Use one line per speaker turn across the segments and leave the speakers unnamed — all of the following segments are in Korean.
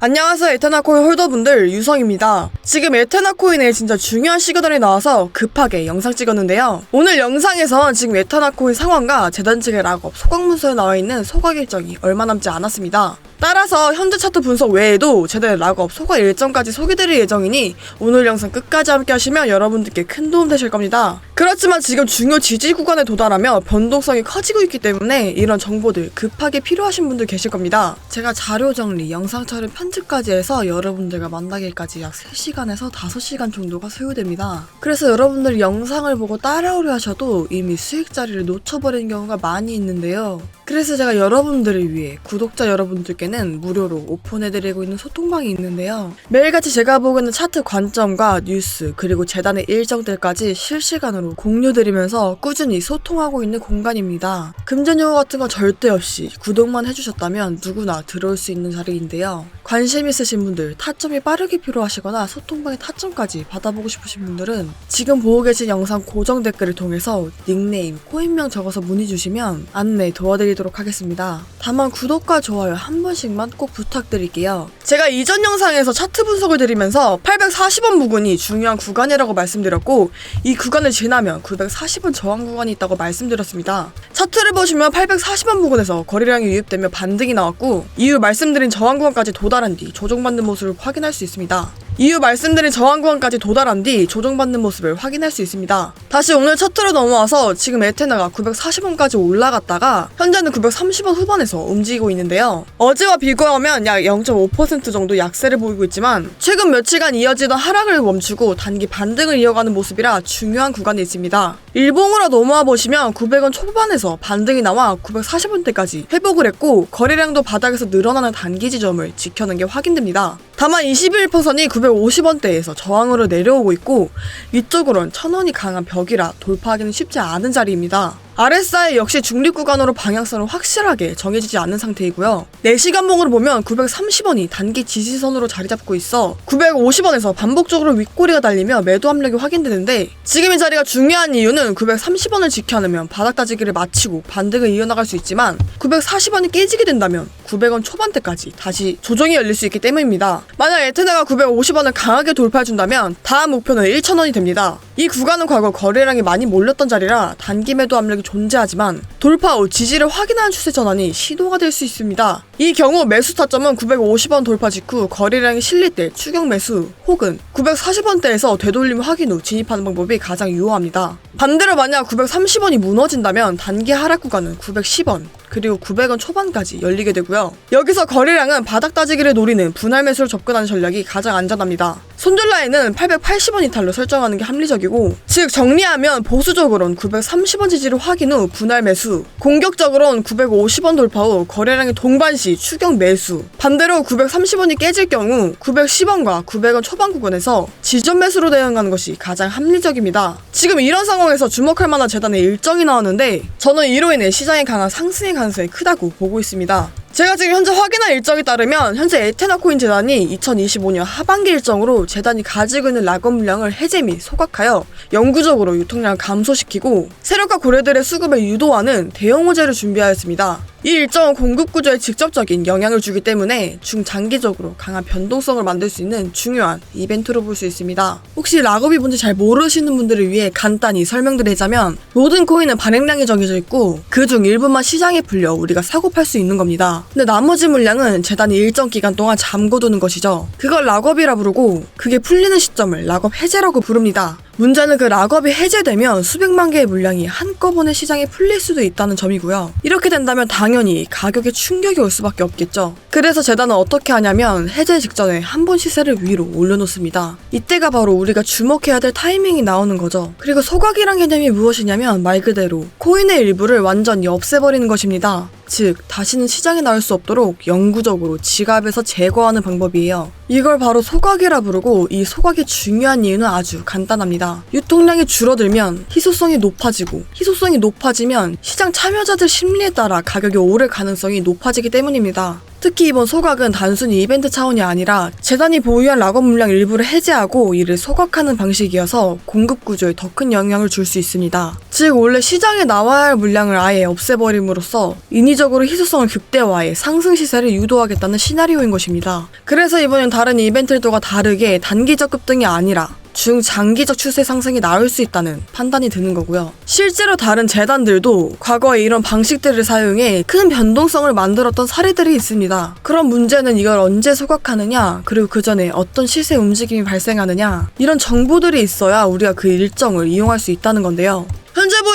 안녕하세요 에테나코인 홀더분들 유성입니다. 지금 에테나코인에 진짜 중요한 시그널이 나와서 급하게 영상 찍었는데요. 오늘 영상에선 지금 에테나코인 상황과 재단 측의 락업 소각문서에 나와 있는 소각 일정이 얼마 남지 않았습니다. 따라서 현재 차트 분석 외에도 제대 락업 소각 일정까지 소개드릴 예정이니 오늘 영상 끝까지 함께 하시면 여러분들께 큰 도움 되실 겁니다. 그렇지만 지금 중요 지지 구간에 도달하며 변동성이 커지고 있기 때문에 이런 정보들 급하게 필요하신 분들 계실 겁니다. 제가 자료 정리, 영상 촬영 편 집까지 해서 여러분들과 만나기까지 약 3시간에서 5시간 정도가 소요됩니다. 그래서 여러분들이 영상을 보고 따라오려 하셔도 이미 수익 자리를 놓쳐버리는 경우가 많이 있는데요. 그래서 제가 여러분들을 위해 구독자 여러분들께는 무료로 오픈해드리고 있는 소통방이 있는데요. 매일같이 제가 보고 있는 차트 관점과 뉴스 그리고 재단의 일정들까지 실시간으로 공유드리면서 꾸준히 소통하고 있는 공간입니다. 금전 요구 같은 거 절대 없이 구독만 해주셨다면 누구나 들어올 수 있는 자리인데요. 관심 있으신 분들, 타점이 빠르게 필요하시거나 소통방의 타점까지 받아보고 싶으신 분들은 지금 보고 계신 영상 고정 댓글을 통해서 닉네임, 코인명 적어서 문의 주시면 안내 도와드리도록 하겠습니다. 다만 구독과 좋아요 한 번씩만 꼭 부탁드릴게요. 제가 이전 영상에서 차트 분석을 드리면서 840원 부근이 중요한 구간이라고 말씀드렸고 이 구간을 지나면 940원 저항 구간이 있다고 말씀드렸습니다. 차트를 보시면 840원 부근에서 거래량이 유입되며 반등이 나왔고 이후 말씀드린 저항 구간까지 도달한 뒤 조정받는 모습을 확인할 수 있습니다. 이후 말씀드린 저항 구간까지 도달한 뒤 조정받는 모습을 확인할 수 있습니다. 다시 오늘 차트로 넘어와서 지금 에테나가 940원까지 올라갔다가 현재는 930원 후반에서 움직이고 있는데요. 어제와 비교하면 약 0.5% 정도 약세를 보이고 있지만 최근 며칠간 이어지던 하락을 멈추고 단기 반등을 이어가는 모습이라 중요한 구간에 있습니다. 일봉으로 넘어와 보시면 900원 초반에서 반등이 나와 940원대까지 회복을 했고 거래량도 바닥에서 늘어나는 단기 지점을 지켜낸 게 확인됩니다. 다만 21%이 950원대에서 저항으로 내려오고 있고 위쪽으론 1000원이 강한 벽이라 돌파하기는 쉽지 않은 자리입니다. RSI 역시 중립 구간으로 방향성을 확실하게 정해지지 않는 상태이고요. 4시간봉으로 보면 930원이 단기 지지선으로 자리 잡고 있어 950원에서 반복적으로 윗꼬리가 달리며 매도 압력이 확인되는데 지금 이 자리가 중요한 이유는 930원을 지켜내면 바닥 따지기를 마치고 반등을 이어나갈 수 있지만 940원이 깨지게 된다면 900원 초반대까지 다시 조정이 열릴 수 있기 때문입니다. 만약 에테나가 950원을 강하게 돌파해준다면 다음 목표는 1,000원이 됩니다. 이 구간은 과거 거래량이 많이 몰렸던 자리라 단기 매도 압력이 존재하지만 돌파 후 지지를 확인하는 추세 전환이 시도가 될 수 있습니다. 이 경우 매수 타점은 950원 돌파 직후 거래량이 실릴 때 추격 매수 혹은 940원대에서 되돌림 확인 후 진입하는 방법이 가장 유효합니다. 반대로 만약 930원이 무너진다면 단기 하락 구간은 910원 그리고 900원 초반까지 열리게 되고요. 여기서 거래량은 바닥 따지기를 노리는 분할 매수로 접근하는 전략이 가장 안전합니다. 손절 라인은 880원 이탈로 설정하는 게 합리적이고 즉 정리하면 보수적으로는 930원 지지를 확인 후 분할 매수 공격적으로는 950원 돌파 후 거래량이 동반 시 추격 매수 반대로 930원이 깨질 경우 910원과 900원 초반 구간에서 지점 매수로 대응하는 것이 가장 합리적입니다. 지금 이런 상황에서 주목할 만한 재단의 일정이 나오는데 저는 이로 인해 시장의 강한 상승의 가능성이 크다고 보고 있습니다. 제가 지금 현재 확인한 일정에 따르면 현재 에테나 코인 재단이 2025년 하반기 일정으로 재단이 가지고 있는 락업 물량을 해제 및 소각하여 영구적으로 유통량을 감소시키고 세력과 고래들의 수급을 유도하는 대형 호재를 준비하였습니다. 이 일정은 공급 구조에 직접적인 영향을 주기 때문에 중장기적으로 강한 변동성을 만들 수 있는 중요한 이벤트로 볼 수 있습니다. 혹시 락업이 뭔지 잘 모르시는 분들을 위해 간단히 설명드리자면 모든 코인은 발행량이 정해져 있고 그중 일부만 시장에 풀려 우리가 사고 팔 수 있는 겁니다. 근데 나머지 물량은 재단이 일정 기간 동안 잠궈두는 것이죠. 그걸 락업이라 부르고 그게 풀리는 시점을 락업 해제라고 부릅니다. 문제는 그 락업이 해제되면 수백만 개의 물량이 한꺼번에 시장에 풀릴 수도 있다는 점이고요. 이렇게 된다면 당연히 가격에 충격이 올 수밖에 없겠죠. 그래서 재단은 어떻게 하냐면 해제 직전에 한 번 시세를 위로 올려놓습니다. 이때가 바로 우리가 주목해야 될 타이밍이 나오는 거죠. 그리고 소각이란 개념이 무엇이냐면 말 그대로 코인의 일부를 완전히 없애버리는 것입니다. 즉, 다시는 시장에 나올 수 없도록 영구적으로 지갑에서 제거하는 방법이에요. 이걸 바로 소각이라 부르고 이 소각이 중요한 이유는 아주 간단합니다. 유통량이 줄어들면 희소성이 높아지고 희소성이 높아지면 시장 참여자들 심리에 따라 가격이 오를 가능성이 높아지기 때문입니다. 특히 이번 소각은 단순히 이벤트 차원이 아니라 재단이 보유한 락업 물량 일부를 해제하고 이를 소각하는 방식이어서 공급 구조에 더 큰 영향을 줄 수 있습니다. 즉 원래 시장에 나와야 할 물량을 아예 없애버림으로써 인위적으로 희소성을 극대화해 상승 시세를 유도하겠다는 시나리오인 것입니다. 그래서 이번엔 다른 이벤트들과 다르게 단기적 급등이 아니라 중장기적 추세 상승이 나올 수 있다는 판단이 드는 거고요. 실제로 다른 재단들도 과거에 이런 방식들을 사용해 큰 변동성을 만들었던 사례들이 있습니다. 그런 문제는 이걸 언제 소각하느냐, 그리고 그 전에 어떤 시세 움직임이 발생하느냐, 이런 정보들이 있어야 우리가 그 일정을 이용할 수 있다는 건데요.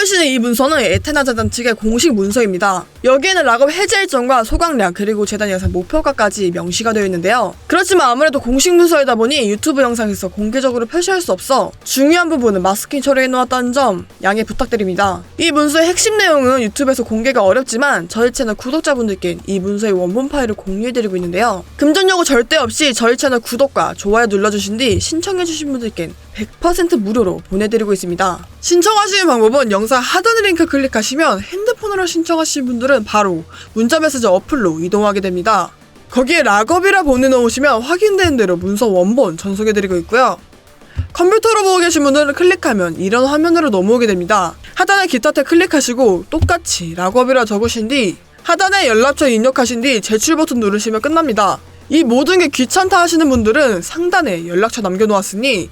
보이시는 이 문서는 에테나 재단 측의 공식 문서입니다. 여기에는 락업 해제 일정과 소각량 그리고 재단 예산 목표가까지 명시가 되어 있는데요. 그렇지만 아무래도 공식 문서이다 보니 유튜브 영상에서 공개적으로 표시할 수 없어 중요한 부분은 마스킹 처리해 놓았다는 점 양해 부탁드립니다. 이 문서의 핵심 내용은 유튜브에서 공개가 어렵지만 저희 채널 구독자분들께 이 문서의 원본 파일을 공유해드리고 있는데요. 금전 요구 절대 없이 저희 채널 구독과 좋아요 눌러주신 뒤 신청해주신 분들께 100% 무료로 보내드리고 있습니다. 신청하시는 방법은 영상 하단 링크 클릭하시면 핸드폰으로 신청하신 분들은 바로 문자메시지 어플로 이동하게 됩니다. 거기에 락업이라 보내놓으시면 확인되는 대로 문서 원본 전송해드리고 있고요. 컴퓨터로 보고 계신 분들은 클릭하면 이런 화면으로 넘어오게 됩니다. 하단에 기타 탭 클릭하시고 똑같이 락업이라 적으신 뒤 하단에 연락처 입력하신 뒤 제출 버튼 누르시면 끝납니다. 이 모든 게 귀찮다 하시는 분들은 상단에 연락처 남겨놓았으니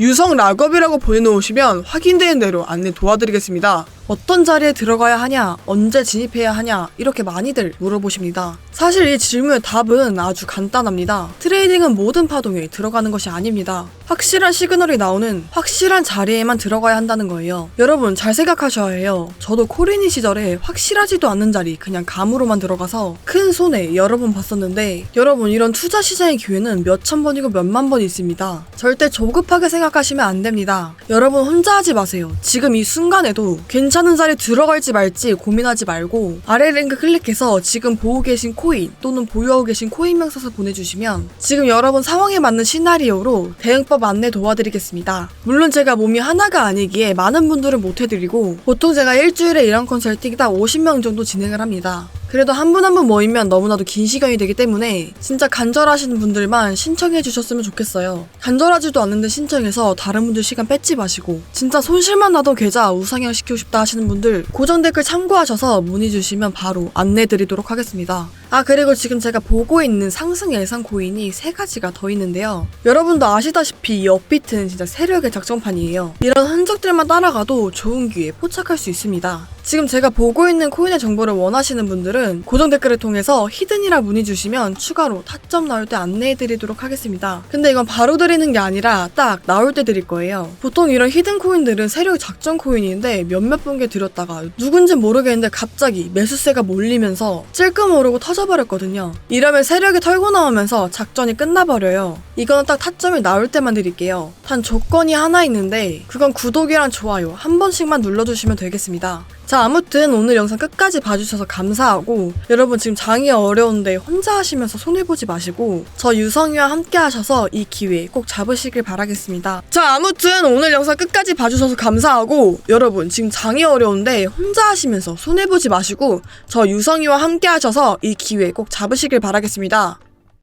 유성 락업이라고 보내놓으시면 확인되는 대로 안내 도와드리겠습니다. 어떤 자리에 들어가야 하냐, 언제 진입해야 하냐, 이렇게 많이들 물어보십니다. 사실 이 질문의 답은 아주 간단합니다. 트레이딩은 모든 파동에 들어가는 것이 아닙니다. 확실한 시그널이 나오는 확실한 자리에만 들어가야 한다는 거예요. 여러분 잘 생각하셔야 해요. 저도 코리니 시절에 확실하지도 않는 자리 그냥 감으로만 들어가서 큰 손해 여러 번 봤었는데 여러분 이런 투자 시장의 기회는 몇천 번이고 몇만 번 있습니다. 절대 조급하게 생각하시면 안 됩니다. 여러분 혼자 하지 마세요. 지금 이 순간에도 괜찮은 자리에 들어갈지 말지 고민하지 말고 아래 링크 클릭해서 지금 보고 계신 코인 또는 보유하고 계신 코인명 써서 보내주시면 지금 여러분 상황에 맞는 시나리오로 대응법 안내 도와드리겠습니다. 물론 제가 몸이 하나가 아니기에 많은 분들은 못 해드리고 보통 제가 일주일에 이런 컨설팅 딱 50명 정도 진행을 합니다. 그래도 한 분 한 분 모이면 너무나도 긴 시간이 되기 때문에 진짜 간절하시는 분들만 신청해 주셨으면 좋겠어요. 간절하지도 않는데 신청해서 다른 분들 시간 뺏지 마시고 진짜 손실만 나도 계좌 우상향 시키고 싶다 하시는 분들 고정 댓글 참고하셔서 문의 주시면 바로 안내 드리도록 하겠습니다. 아 그리고 지금 제가 보고 있는 상승 예상 코인이 세 가지가 더 있는데요. 여러분도 아시다시피 이 업비트는 진짜 세력의 작전판이에요. 이런 흔적들만 따라가도 좋은 기회에 포착할 수 있습니다. 지금 제가 보고 있는 코인의 정보를 원하시는 분들은 고정 댓글을 통해서 히든이라 문의 주시면 추가로 타점 나올 때 안내해 드리도록 하겠습니다. 근데 이건 바로 드리는 게 아니라 딱 나올 때 드릴 거예요. 보통 이런 히든 코인들은 세력 작전 코인인데 몇몇 분께 드렸다가 누군지 모르겠는데 갑자기 매수세가 몰리면서 찔끔 오르고 터져버렸거든요. 이러면 세력이 털고 나오면서 작전이 끝나버려요. 이거는 딱 타점이 나올 때만 드릴게요. 단 조건이 하나 있는데 그건 구독이랑 좋아요 한 번씩만 눌러주시면 되겠습니다. 자 아무튼 오늘 영상 끝까지 봐주셔서 감사하고 여러분 지금 장이 어려운데 혼자 하시면서 손해보지 마시고 저 유성이와 함께 하셔서 이 기회 꼭 잡으시길 바라겠습니다. 자 아무튼 오늘 영상 끝까지 봐주셔서 감사하고 여러분 지금 장이 어려운데 혼자 하시면서 손해보지 마시고 저 유성이와 함께 하셔서 이 기회 꼭 잡으시길 바라겠습니다